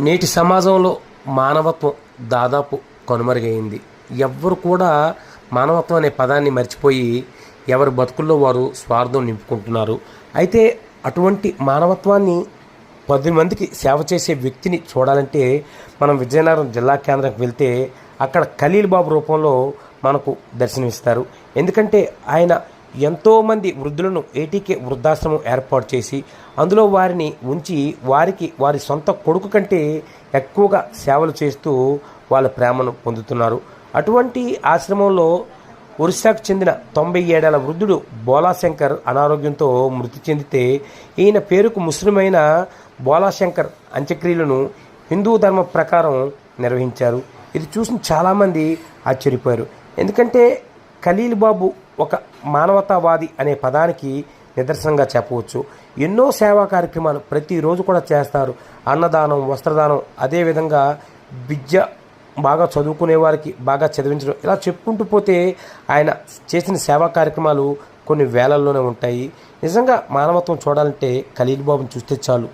నేటి సమాజంలో మానవత్వం దాదాపు కనుమరుగైంది. ఎవ్వరు కూడా మానవత్వం అనే పదాన్ని మర్చిపోయి ఎవరి బతుకుల్లో వారు స్వార్థం నింపుకుంటున్నారు. అయితే అటువంటి మానవత్వాన్ని పది మందికి సేవ చేసే వ్యక్తిని చూడాలంటే మనం విజయనగరం జిల్లా కేంద్రంకి వెళ్తే అక్కడ ఖలీల్ బాబు రూపంలో మనకు దర్శనమిస్తారు. ఎందుకంటే ఆయన ఎంతోమంది వృద్ధులను ఏటీకే వృద్ధాశ్రమం ఏర్పాటు చేసి అందులో వారిని ఉంచి వారికి వారి సొంత కొడుకు కంటే ఎక్కువగా సేవలు చేస్తూ వాళ్ళ ప్రేమను పొందుతున్నారు. అటువంటి ఆశ్రమంలో ఒరిస్సాకు చెందిన తొంభై ఏడేళ్ళ వృద్ధుడు బోలాశంకర్ అనారోగ్యంతో మృతి చెందితే ఈయన పేరుకు ముస్లిమైన బోలాశంకర్ అంత్యక్రియలను హిందూ ధర్మ ప్రకారం నిర్వహించారు. ఇది చూసిన చాలామంది ఆశ్చర్యపోయారు. ఎందుకంటే ఖలీల్ బాబు ఒక మానవతావాది అనే పదానికి నిదర్శనంగా చెప్పవచ్చు. ఎన్నో సేవా కార్యక్రమాలు ప్రతిరోజు కూడా చేస్తారు. అన్నదానం వస్త్రదానం అదేవిధంగా విద్య బాగా చదువుకునే వారికి బాగా చదివించడం ఇలా చెప్పుకుంటూ పోతే ఆయన చేసిన సేవా కార్యక్రమాలు కొన్ని వేలల్లోనే ఉంటాయి. నిజంగా మానవత్వం చూడాలంటే ఖలీల్ బాబుని చూస్తే చాలు.